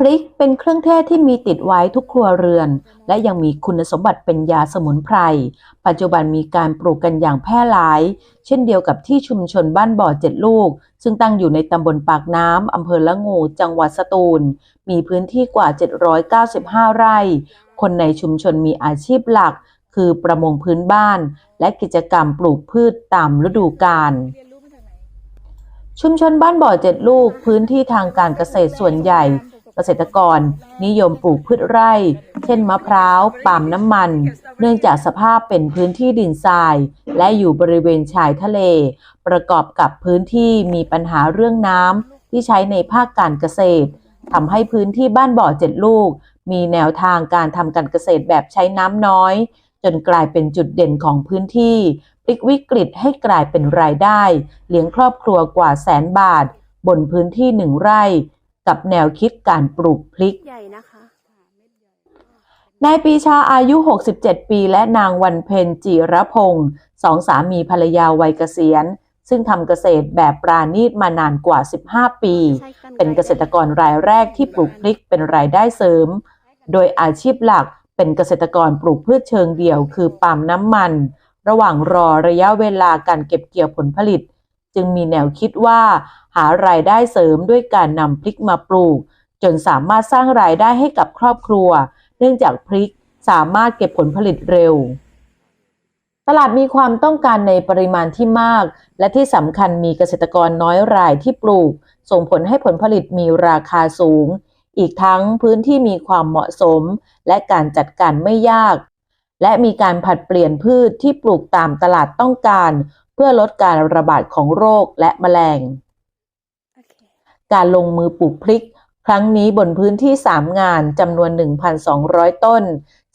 พริกเป็นเครื่องเทศที่มีติดไว้ทุกครัวเรือน และยังมีคุณสมบัติเป็นยาสมุนไพร ปัจจุบันมีการปลูกกันอย่างแพร่หลาย เช่นเดียวกับที่ชุมชนบ้านบ่อเจ็ดลูก ซึ่งตั้งอยู่ในตำบลปากน้ำอำเภอละงู จังหวัดสตูล มีพื้นที่กว่า 795 ไร่ คนในชุมชนมีอาชีพหลัก คือประมงพื้นบ้าน และกิจกรรมปลูกพืชตามฤดูกาลชุมชนบ้านบ่อเจ็ดลูก พื้นที่ทางการเกษตรส่วนใหญ่ เกษตรกร นิยมปลูกพืชไร่ เช่นมะพร้าวปาล์มน้ำมัน เนื่องจากสภาพเป็นพื้นที่ดินทราย และอยู่บริเวณชายทะเล ประกอบกับพื้นที่มีปัญหาเรื่องน้ำที่ใช้ในภาคการเกษตรทำให้พื้นที่บ้านบ่อเจ็ดลูก มีแนวทางการทำการเกษตรแบบใช้น้ำน้อย จนกลายเป็นจุดเด่นของพื้นที่พลิกวิกฤตให้กลายเป็นรายได้ เลี้ยงครอบครัวกว่าแสนบาท บนพื้นที่หนึ่งไร่ กับแนวคิดการปลูกพริกใหญ่นะคะนายปรีชาอายุ 67 ปีและนางวันเพ็ญจิรพงศ์สองสามีภรรยาวัยเกษียณ ซึ่งทำเกษตรแบบปราณีตมานานกว่า 15 ปี เป็นเกษตรกรรายแรกที่ปลูกพริกเป็นรายได้เสริม โดยอาชีพหลักเป็นเกษตรกรปลูกพืชเชิงเดี่ยว คือปาล์มน้ำมัน ระหว่างรอระยะเวลาการเก็บเกี่ยวผลผลิต จึงมีแนวคิดว่า หารายได้เสริมด้วยการนำพริกมาปลูก จนสามารถสร้างรายได้ให้กับครอบครัว เนื่องจากพริกสามารถเก็บผลผลิตเร็ว ตลาดมีความต้องการในปริมาณที่มาก และที่สำคัญมีเกษตรกรน้อยรายที่ปลูก ส่งผลให้ผลผลิตมีราคาสูง อีกทั้งพื้นที่มีความเหมาะสม และการจัดการไม่ยาก และมีการผัดเปลี่ยนพืชที่ปลูกตามตลาดต้องการ เพื่อลดการระบาดของโรคและแมลง การลงมือปลูกพริก ครั้งนี้บนพื้นที่ 3 งานจำนวน 1,200 ต้น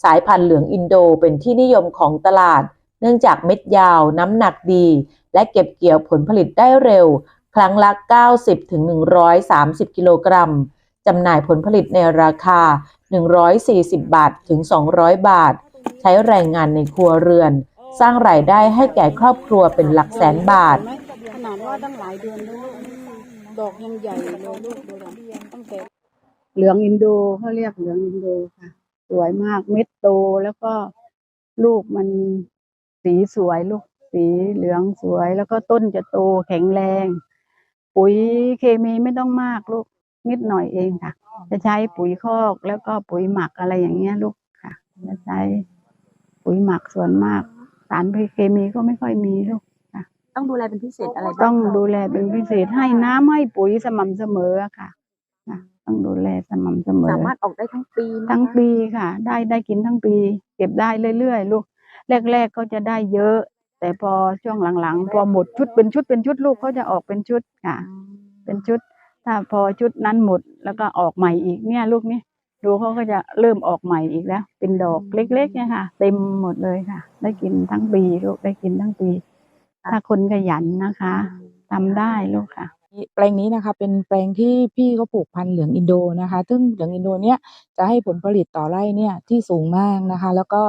สายพันธุ์เหลืองอินโดเป็นที่นิยมของตลาด เนื่องจากเม็ดยาวน้ำหนักดี และเก็บเกี่ยวผลผลิตได้เร็ว ครั้งละ 90-130 กิโลกรัมจำหน่ายผลผลิตในราคา 140 บาทถึง 200 บาท ใช้แรงงานในครัวเรือน สร้างรายได้ให้แก่ครอบครัวเป็นหลักแสนบาทขนาดว่าตั้งหลายเดือนแล้ว ดอกยังใหญ่เลยลูกดูดิตั้งแต่เหลืองอินโดเขาเรียกเหลืองอินโดค่ะ สวยมากเม็ดโตแล้วก็ลูกมันสีสวยลูกสีเหลืองสวย แล้วก็ต้นจะโตแข็งแรง ปุ๋ยเคมีไม่ต้องมากลูกนิดหน่อยเองค่ะ จะใช้ปุ๋ยคอกแล้วก็ปุ๋ยหมักอะไรอย่างเงี้ยลูกค่ะจะใช้ปุ๋ยหมักส่วนมาก สารเคมีก็ไม่ค่อยมีลูก ต้องดูแลเป็นพิเศษอะไรบ้างต้องดูแลเป็นพิเศษให้น้ำให้ปุ๋ยสม่ำเสมอค่ะนะต้องดูแลสม่ำเสมอ สามารถออกได้ทั้งปีไหมคะทั้งปีค่ะ ได้ได้กินทั้งปี เก็บได้เรื่อยๆลูก แรกๆก็จะได้เยอะ แต่พอช่วงหลังๆ พอหมดชุดเป็นชุดเป็นชุดลูกเขาจะออกเป็นชุดค่ะเป็นชุด ถ้าพอชุดนั้นหมดแล้วก็ออกใหม่อีกเนี่ยลูกนี่ดูเขาก็จะเริ่มออกใหม่อีกแล้ว เป็นดอกเล็กๆเนี่ยค่ะ เต็มหมดเลยค่ะ ได้กินทั้งปีลูกได้กินทั้งปี ถ้าคนขยันนะคะทำได้ลูกค่ะ แปลงนี้นะคะ เป็นแปลงที่พี่เขาปลูกพันธุ์เหลืองอินโดนะคะ ซึ่งเหลืองอินโดเนี่ยจะให้ผลผลิตต่อไร่เนี่ยที่สูงมากนะคะ แล้วก็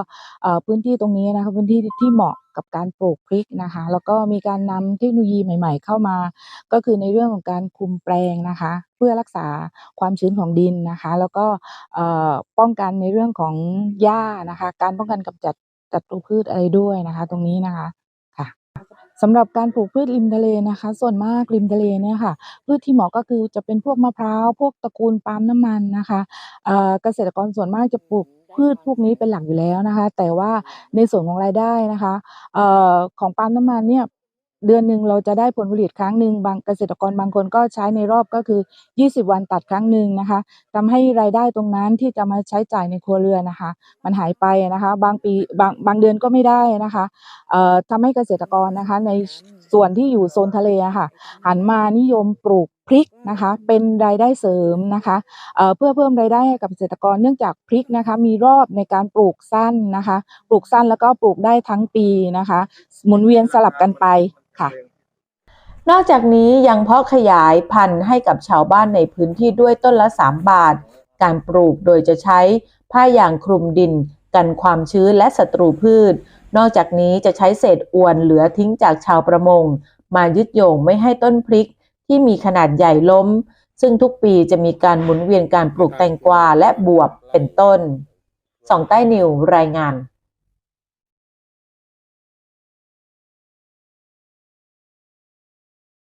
เอ่อพื้นที่ตรงนี้นะคะพื้นที่ที่เหมาะกับการปลูกพริกนะคะ แล้วก็มีการนำเทคโนโลยีใหม่ ๆ เข้ามา ก็คือในเรื่องของการคุมแปลงนะคะ เพื่อรักษาความชื้นของดินนะคะ แล้วก็เอ่อป้องกันในเรื่องของหญ้านะคะ การป้องกันกำจัดศัตรูพืชอะไรด้วยนะคะ ตรงนี้นะคะค่ะ สำหรับการปลูกพืชริมทะเลนะคะ ส่วนมากริมทะเลเนี่ยค่ะ พืชที่เหมาะก็คือจะเป็นพวกมะพร้าวพวกตระกูลปาล์มน้ำมันนะคะเกษตรกรส่วนมากจะปลูกพืชพวกนี้เป็นหลักอยู่แล้วนะคะ แต่ว่าในส่วนของรายได้นะคะออของปาล์มน้ำมันเนี่ย เดือนหนึ่งเราจะได้ผลผลิตครั้งหนึ่งบางเกษตรกรบางคนก็ใช้ในรอบก็คือ 20 วันตัดครั้งหนึ่งนะคะทำให้รายได้ตรงนั้นที่จะมาใช้จ่ายในครัวเรือนนะคะ มันหายไปนะคะ บางปีบางบางเดือนก็ไม่ได้นะคะเอ่อทำให้เกษตรกรนะคะในส่วนที่อยู่โซนทะเละค่ะหันมานิยมปลูกพริกนะคะเป็นรายได้เสริมนะคะเอ่อเพื่อเพิ่มรายได้ให้กับเกษตรกรเนื่องจากพริกนะคะมีรอบในการปลูกสั้นนะคะปลูกสั้นแล้วก็ปลูกได้ทั้งปีนะคะหมุนเวียนสลับกันไปค่ะ นอกจากนี้ยังเพาะขยายพันธุ์ให้กับชาวบ้านในพื้นที่ด้วยต้นละ 3 บาท การปลูกโดยจะใช้ผ้ายางคลุมดิน กันความชื้นและศัตรูพืช นอกจากนี้จะใช้เศษอวนเหลือทิ้งจากชาวประมง มายึดโยงไม่ให้ต้นพริก ที่มีขนาดใหญ่ล้ม ซึ่งทุกปีจะมีการหมุนเวียนการปลูกแตงกวาและบวบเป็นต้นสองใต้นิวรายงาน